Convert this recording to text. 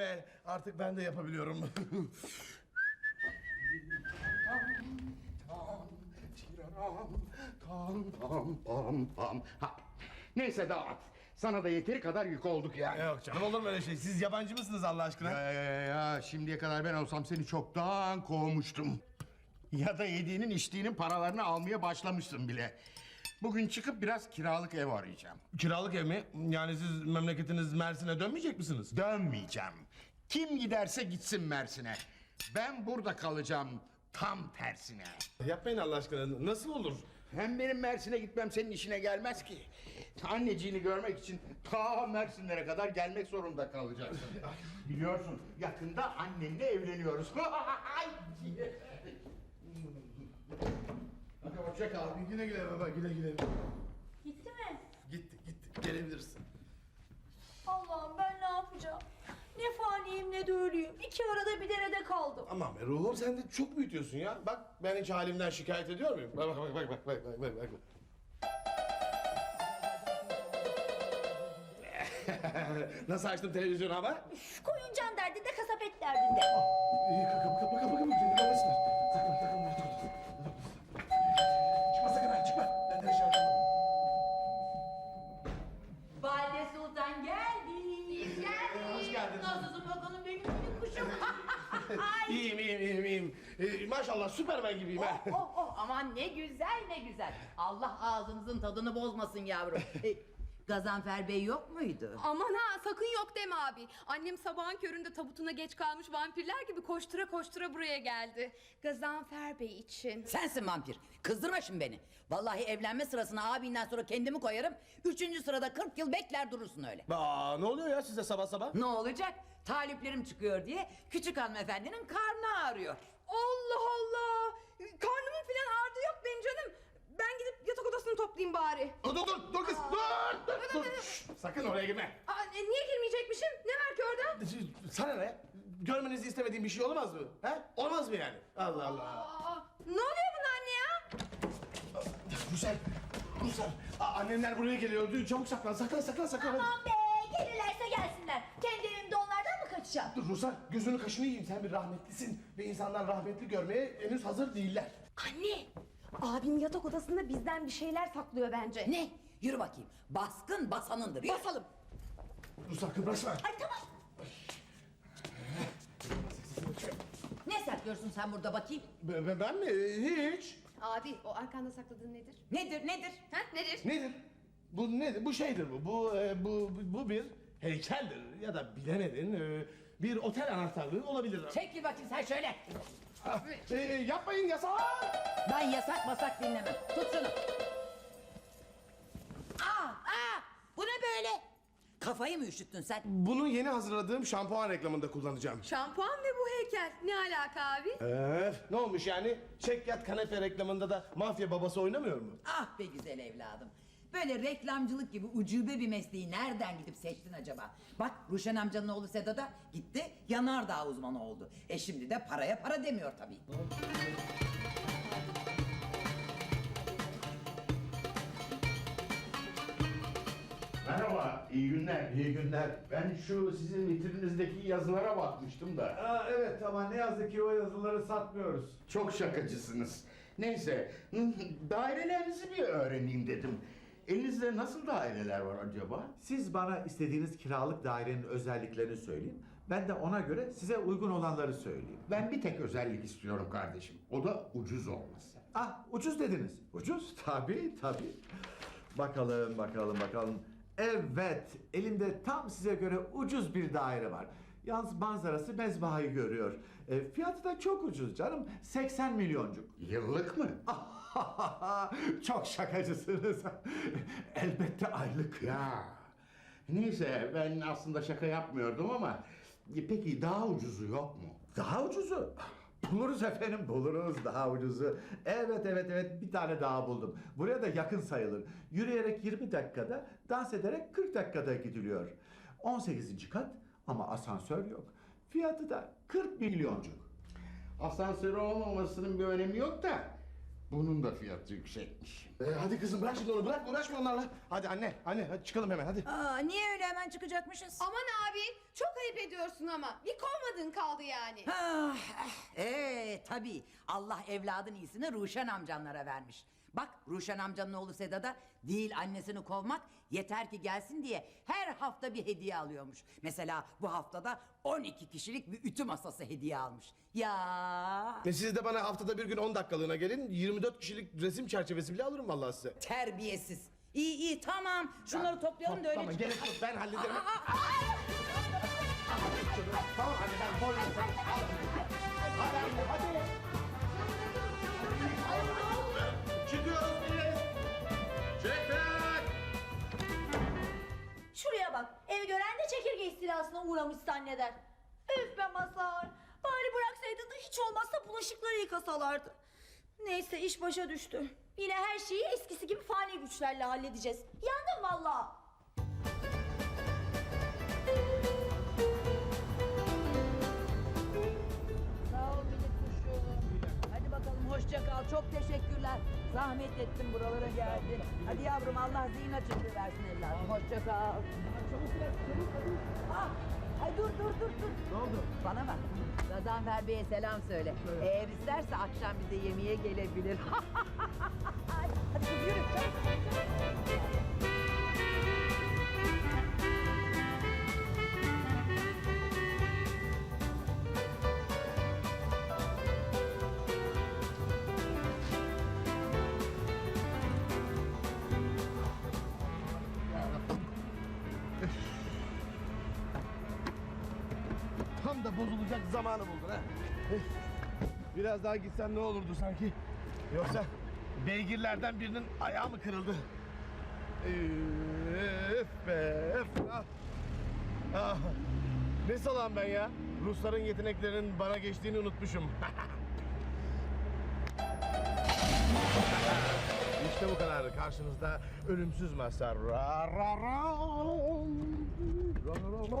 be. Artık ben de yapabiliyorum. Tam tam tam. Ha. Neyse dağıt. Sana da yeteri kadar yük olduk ya. Yok canım olur mu öyle şey? Siz yabancı mısınız Allah aşkına? Ya, ya, ya, ya, şimdiye kadar ben olsam seni çoktan kovmuştum. Ya da yediğinin içtiğinin paralarını almaya başlamıştım bile. Bugün çıkıp biraz kiralık ev arayacağım. Kiralık ev mi? Yani siz memleketiniz Mersin'e dönmeyecek misiniz? Dönmeyeceğim. Kim giderse gitsin Mersin'e. Ben burada kalacağım tam tersine. Yapmayın Allah aşkına. Nasıl olur? Hem benim Mersin'e gitmem senin işine gelmez ki. Anneciğini görmek için ta Mersinlere kadar gelmek zorunda kalacaksın. Biliyorsun yakında annenle evleniyoruz. Hoşça kal. Güle güle baba güle güle. Gitti mi? Gitti gitti. Gelebilirsin. Allah'ım ben ne yapacağım? Ne faniyim ne de ölüyüm. İki arada bir derede kaldım. Aman be ruhum sen de çok büyütüyorsun ya. Bak ben hiç halimden şikayet ediyor muyum? Bak bak bak bak bak bak bak bak. bak. Nasıl açtım televizyonu ama? Üf, koyuncan derdinde kasap et derdinde. Ee, maşallah süpermen gibiyim ha. Oh, oh, oh, aman ne güzel ne güzel. Allah ağzınızın tadını bozmasın yavrum. E, Gazanfer Bey yok muydu? Aman ha sakın yok deme abi. Annem sabahın köründe tabutuna geç kalmış vampirler gibi koştura koştura buraya geldi. Gazanfer Bey için. Sensin vampir. Kızdırma şimdi beni. Vallahi evlenme sırasına abinden sonra kendimi koyarım. Üçüncü sırada 40 yıl bekler durursun öyle. Aa, ne oluyor ya size sabah sabah? Ne olacak? Taliplerim çıkıyor diye küçük hanımefendinin karnı ağrıyor. Allah Allah. Karnımın filan ağrıdı yok benim canım. Ben gidip yatak odasını toplayayım bari. Dur dur dur dur kız dur dur dur. Şşt, sakın oraya girme. Aa, e, niye girmeyecekmişim? Ne var ki orada? Sana ne? Görmenizi istemediğim bir şey olmaz mı? He? Olmaz mı yani? Allah Allah. Aa, ne oluyor buna anne ya? Rusel, Rusel. Aa, annemler buraya geliyor. Çabuk saklan, saklan, saklan, saklan. Aman be gelirlerse gelsinler. Mı kaçacağım? Dur Rusel, gözünü kaşını yiyeyim. Sen bir rahmetlisin. Ve insanlar rahmetli görmeye henüz hazır değiller. Anne. Abim yatak odasında bizden bir şeyler saklıyor bence. Ne? Yürü bakayım. Baskın basanındır. Yürü. Basalım. Rusel kıpraşma. Ay tamam. Ne saklıyorsun sen burada bakayım? Ben, ben- ben mi? Hiç. Abi o arkanda sakladığın nedir? Nedir nedir? Ha nedir? Nedir? Bu nedir? Bu şeydir bu. Bu e, bu bu bir heykeldir ya da bilemedin e, bir otel anahtarlığı olabilir. Çekil bakayım sen şöyle. Ah, e, yapmayın yasak. Ben yasak masak dinlemem. Tut şunu. Aa, aa, bu ne böyle? Kafayı mı üşüttün sen? Bunu yeni hazırladığım şampuan reklamında kullanacağım. Şampuan ve bu heykel. Ne alaka abi? Öf, ne olmuş yani? Çek yat kanepe reklamında da mafya babası oynamıyor mu? Ah be güzel evladım. Böyle reklamcılık gibi ucube bir mesleği nereden gidip seçtin acaba? Bak Ruşen amcanın oğlu Sedo da gitti yanardağ uzmanı oldu. E şimdi de paraya para demiyor tabii. Merhaba, iyi günler. İyi günler. Ben şu sizin vitrinizdeki yazılara bakmıştım da. Aa, evet ama ne yazık ki o yazıları satmıyoruz. Çok şakacısınız. Neyse, dairelerinizi bir öğreneyim dedim. Elinizde nasıl daireler var acaba? Siz bana istediğiniz kiralık dairenin özelliklerini söyleyin. Ben de ona göre size uygun olanları söyleyeyim. Ben bir tek özellik istiyorum kardeşim. O da ucuz olması. Ah ucuz dediniz. Ucuz tabii tabii. Bakalım bakalım bakalım. Evet elimde tam size göre ucuz bir daire var. Yalnız manzarası mezbahayı görüyor. E, fiyatı da çok ucuz canım. 80 milyoncuk. Yıllık mı? çok şakacısınız. Elbette aylık. Ya. Neyse ben aslında şaka yapmıyordum ama e, peki daha ucuzu yok mu? Daha ucuzu. Buluruz efendim buluruz daha ucuzu. Evet evet evet bir tane daha buldum. Buraya da yakın sayılır. Yürüyerek 20 dakikada, dans ederek 40 dakikada gidiliyor. 18. kat ama asansör yok. Fiyatı da 40 milyoncuk. Asansörü olmamasının bir önemi yok da Bunun da fiyatı yüksekmiş. Ee, hadi kızım bırak şimdi onu bırak uğraşma onlarla. Hadi anne anne hadi çıkalım hemen hadi. Aa, niye öyle hemen çıkacakmışız? Aman abi çok ayıp ediyorsun ama. Bir kovmadın kaldı yani. Ah, Ee tabii Allah evladın iyisini Ruşen amcanlara vermiş. Bak Ruşen amcanın oğlu Sedat'a değil annesini kovmak yeter ki gelsin diye her hafta bir hediye alıyormuş. Mesela bu haftada 12 kişilik bir ütü masası hediye almış. Ya E, siz de bana haftada bir gün 10 dakikalığına gelin. 24 kişilik resim çerçevesi bile alırım vallahi size. terbiyesiz. İyi iyi tamam şunları toplayalım da öyle Tamam çıkalım. gerek yok ben hallederim. tamam anne ben boynum. Hadi anne hadi. Çıkıyoruz biz. Çekmek. Şuraya bak. Ev gören de çekirge istilasına uğramış zanneder. Üf be Mazhar. Bari bıraksaydın da hiç olmazsa bulaşıkları yıkasalardı. Neyse iş başa düştü. Yine her şeyi eskisi gibi fani güçlerle halledeceğiz. Yandım valla. Hoşça kal. Çok teşekkürler. Zahmet ettin buralara geldin. Hadi yavrum Allah zihin açıklığı versin evladım. Hoşça kal. Ah, ay dur dur dur dur. Ne oldu? Bana bak. Gazanfer Bey'e selam söyle. Eğer isterse akşam bize yemeğe gelebilir. Hadi kız yürü. çabuk, çabuk. Da bozulacak zamanı buldun ha. Biraz daha gitsen ne olurdu sanki? Yoksa beygirlerden birinin ayağı mı kırıldı? Üf be üf. Ah. Ah. Ne salam ben ya? Rusların yeteneklerinin bana geçtiğini unutmuşum. işte bu kadar. Karşınızda ölümsüz Mazhar. Ra ra ra. Ra ra ra.